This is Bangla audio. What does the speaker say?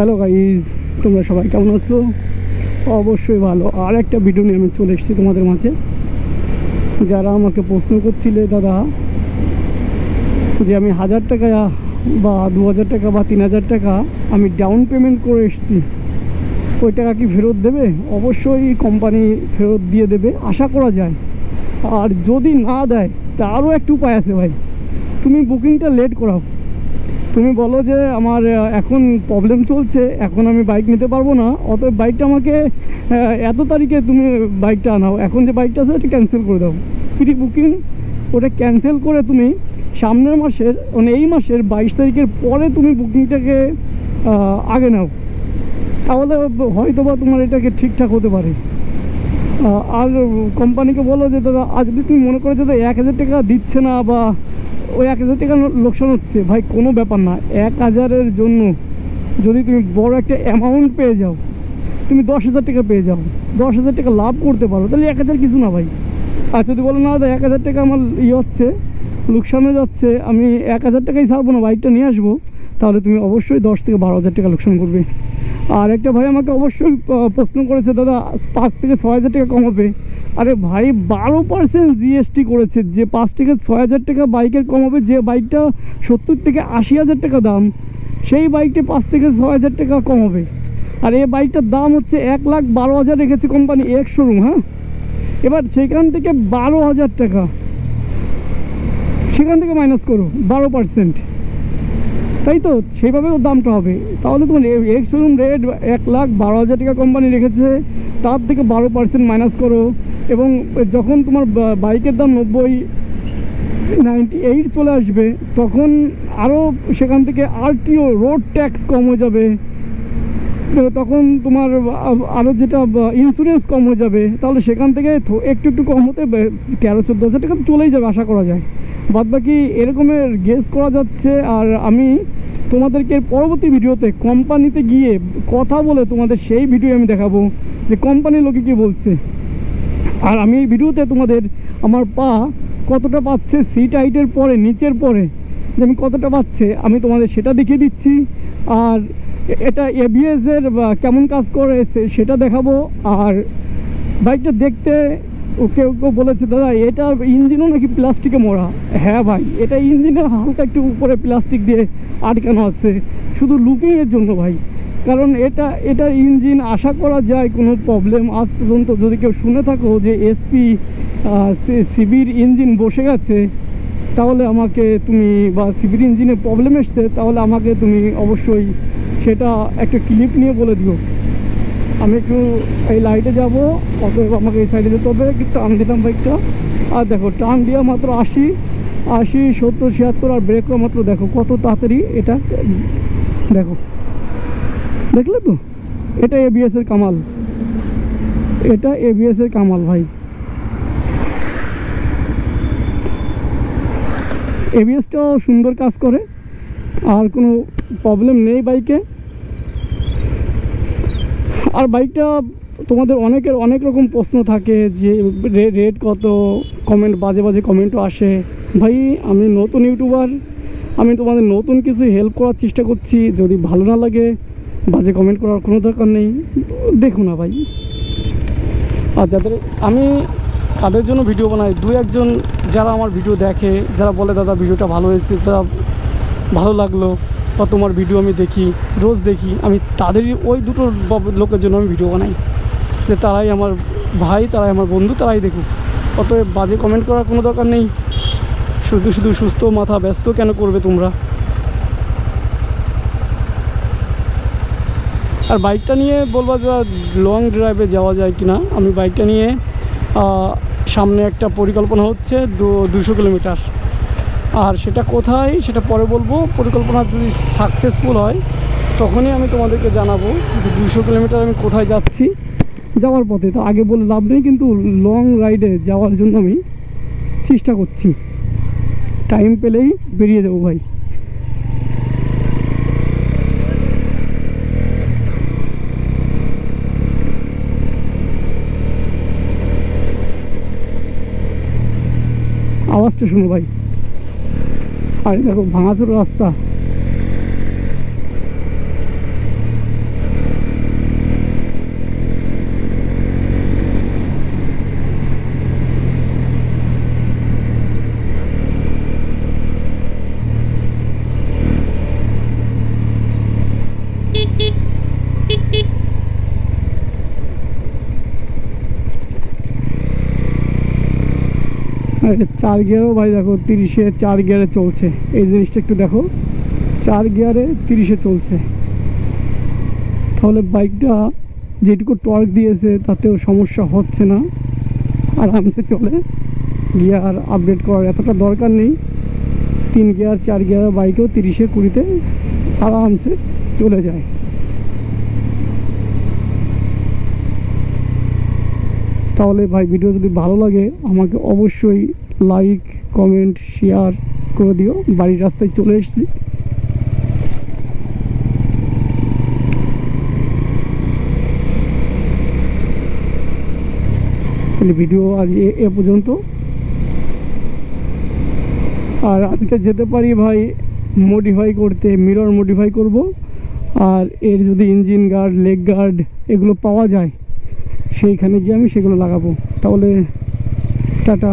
হ্যালো গাইজ তোমরা সবাই কেমন আছো? অবশ্যই ভালো। আর একটা ভিডিও নিয়ে আমি চলে এসেছি তোমাদের মাঝে। যারা আমাকে প্রশ্ন করছিলে, দাদা, যে আমি হাজার টাকা বা দু হাজার টাকা বা তিন হাজার টাকা আমি ডাউন পেমেন্ট করে এসেছি, ওই টাকা কি ফেরত দেবে? অবশ্যই কোম্পানি ফেরত দিয়ে দেবে, আশা করা যায়। আর যদি না দেয়, তারও একটু উপায় আছে ভাই। তুমি বুকিংটা লেট করাও। তুমি বলো যে আমার এখন প্রবলেম চলছে, এখন আমি বাইক নিতে পারব না। অতএব বাইকটা আমাকে এত তারিখে তুমি বাইকটা আনাও। এখন যে বাইকটা আছে, ওটা ক্যান্সেল করে দাও। প্রি বুকিং ওটা ক্যান্সেল করে তুমি সামনের মাসের মানে এই মাসের বাইশ তারিখের পরে তুমি বুকিংটাকে আগে নাও। তাহলে হয়তো বা তোমার এটাকে ঠিকঠাক হতে পারে। আর কোম্পানিকে বলো যে, দাদা, আজ যদি তুমি মনে করো যে এক হাজার টাকা দিচ্ছে না বা ওই এক হাজার টাকা লোকসান হচ্ছে। ভাই, কোনো ব্যাপার না। এক হাজারের জন্য যদি তুমি বড় একটা অ্যামাউন্ট পেয়ে যাও, তুমি দশ হাজার টাকা পেয়ে যাও, দশ হাজার টাকা লাভ করতে পারো, তাহলে এক হাজার কিছু না ভাই। আর যদি বলো না এক হাজার টাকা আমার ইয়ে হচ্ছে, লোকসান হয়ে যাচ্ছে, আমি এক হাজার টাকাই ছাড়বো না, বাইকটা নিয়ে আসব, তাহলে তুমি অবশ্যই দশ থেকে বারো হাজার টাকা লোকসান করবে। আর একটা ভাই আমাকে অবশ্যই প্রশ্ন করেছে, দাদা, পাঁচ থেকে ছয় হাজার টাকা কমাবে। আরে ভাই, বারো পার্সেন্ট জিএসটি করেছে, যে পাঁচ থেকে ছয় হাজার টাকা বাইকের কমাবে, যে বাইকটা সত্তর থেকে আশি হাজার টাকা দাম, সেই বাইকটা পাঁচ থেকে ছয় হাজার টাকা কমাবে। আর এই বাইকটার দাম হচ্ছে এক লাখ বারো হাজার রেখেছে কোম্পানি এক শোরুম হ্যাঁ? এবার সেখান থেকে বারো হাজার টাকা, সেখান থেকে মাইনাস করো, বারো পার্সেন্ট তাই তো? সেইভাবে ওর দামটা হবে। তাহলে তোমার এক্স শোরুম রেট এক লাখ বারো হাজার টাকা কোম্পানি রেখেছে। তার থেকে বারো পার্সেন্ট মাইনাস করো। এবং যখন তোমার বাইকের দাম নব্বই নাইনটি এইট চলে আসবে, তখন আরও সেখান থেকে আরটিও রোড ট্যাক্স কম হয়ে যাবে। তখন তোমার আরও যেটা ইন্স্যুরেন্স কম হয়ে যাবে। তাহলে সেখান থেকে একটু একটু কম হতে তেরো, চোদ্দ হাজার টাকা তো চলেই যাবে, আশা করা যায়। বাদ বাকি এরকমের গেস করা যাচ্ছে আর আমি তোমাদেরকে পরবর্তী ভিডিওতে কোম্পানিতে গিয়ে কথা বলে তোমাদের সেই ভিডিও আমি দেখাবো যে কোম্পানির লোকে কী বলছে। আর আমি এই ভিডিওতে তোমাদের আমার পা কতটা পাচ্ছে সিট হাইটের পরে, নিচের পরে, যে আমি কতটা পাচ্ছে, আমি তোমাদের সেটা দেখিয়ে দিচ্ছি। আর এটা এবিএস এর বা কেমন কাজ করে সেটা দেখাবো। আর বাইকটা দেখতে কেউ কেউ বলেছে, দাদা এটার ইঞ্জিনও নাকি প্লাস্টিকে মোড়া। হ্যাঁ ভাই, এটা ইঞ্জিনের হালকা একটু উপরে প্লাস্টিক দিয়ে আটকানো আছে। শুধু লুকিংয়ের জন্য ভাই। কারণ এটা, এটার ইঞ্জিন আশা করা যায় কোনো প্রবলেম আজ পর্যন্ত যদি কেউ শুনে থাকো যে এসপি সিবির ইঞ্জিন বসে গেছে, তাহলে আমাকে তুমি, বা সিবির ইঞ্জিনে প্রবলেম এসছে, তাহলে আমাকে তুমি অবশ্যই সেটা একটা ক্লিপ নিয়ে বলে দিও। আমি একটু এই লাইটে যাব, অতএব আমাকে এই সাইডে যেতে হবে, একটু টান দিলাম বাইকটা আর দেখো, টান দেওয়া মাত্র আশি আশি, সত্তর, ছিয়াত্তর আর ব্রেক মাত্র দেখো, কত তাড়াতাড়ি এটা, দেখো। দেখলে তো? এটা এবিএস এর কামাল। এটা এবিএস এর কামাল ভাই। এবিএসটাও সুন্দর কাজ করে, আর কোনো প্রবলেম নেই বাইকে আর বাইকটা তোমাদের অনেকের অনেক রকম প্রশ্ন থাকে যে রেট কত কমেন্ট বাজে বাজে কমেন্টও আসে। ভাই, আমি নতুন ইউটিউবার আমি তোমাদের নতুন কিছু হেল্প করার চেষ্টা করছি। যদি ভালো না লাগে, বাজে কমেন্ট করার কোনো দরকার নেই। দেখো না ভাই। আর যাদের, আমি তাদের জন্য ভিডিও বানাই। দু একজন যারা আমার ভিডিও দেখে, যারা বলে, দাদা ভিডিওটা ভালো হয়েছে তারা ভালো লাগল। বা তোমার ভিডিও আমি দেখি, রোজ দেখি, আমি তাদেরই, ওই দুটো লোকের জন্য আমি ভিডিও বানাই। যে তারাই আমার ভাই, তারাই আমার বন্ধু, তারাই দেখুক। অতএব বাজে কমেন্ট করার কোনো দরকার নেই। শুধু শুধু সুস্থ, মাথা ব্যস্ত কেন করবে তোমরা? আর বাইকটা নিয়ে বলব যে লং ড্রাইভে যাওয়া যায় কি না আমি বাইকটা নিয়ে সামনে একটা পরিকল্পনা হচ্ছে দুশো কিলোমিটার। আর সেটা কোথায়, সেটা পরে বলব। পরিকল্পনা যদি সাকসেসফুল হয়, তখনই আমি তোমাদেরকে জানাব যে দুশো কিলোমিটার আমি কোথায় যাচ্ছি, যাওয়ার পথে। তো আগে বলে লাভ নেই, কিন্তু লং রাইডে যাওয়ার জন্য আমি চেষ্টা করছি। টাইম পেলেই বেরিয়ে যাব ভাই। আওয়াজটা শুনো ভাই। আর এই দেখো ভাঙাচোর রাস্তা আর এটা চার গিয়ারও ভাই দেখো, তিরিশে চার গিয়ারে চলছে। এই জিনিসটা একটু দেখো, চার গিয়ারে তিরিশে চলছে। তাহলে বাইকটা যেটুকু টর্ক দিয়েছে, তাতেও সমস্যা হচ্ছে না। আরামসে চলে, গিয়ার আপডেট করার এতটা দরকার নেই। তিন গিয়ার, চার গিয়ার বাইকেও তিরিশে, কুড়িতে আরামসে চলে যায়। তাহলে ভাই ভিডিও যদি ভালো লাগে, আমাকে অবশ্যই লাইক কমেন্ট শেয়ার করে দিও। বাড়ির রাস্তায় চলে এসেছি। ভিডিও আজ এ পর্যন্ত। আর আজকে যেতে পারি ভাই মডিফাই করতে মিরর মডিফাই করব। আর এর যদি ইঞ্জিন গার্ড লেগ গার্ড এগুলো পাওয়া যায়, সেইখানে গিয়ে আমি সেগুলো লাগাবো। তাহলে টাটা।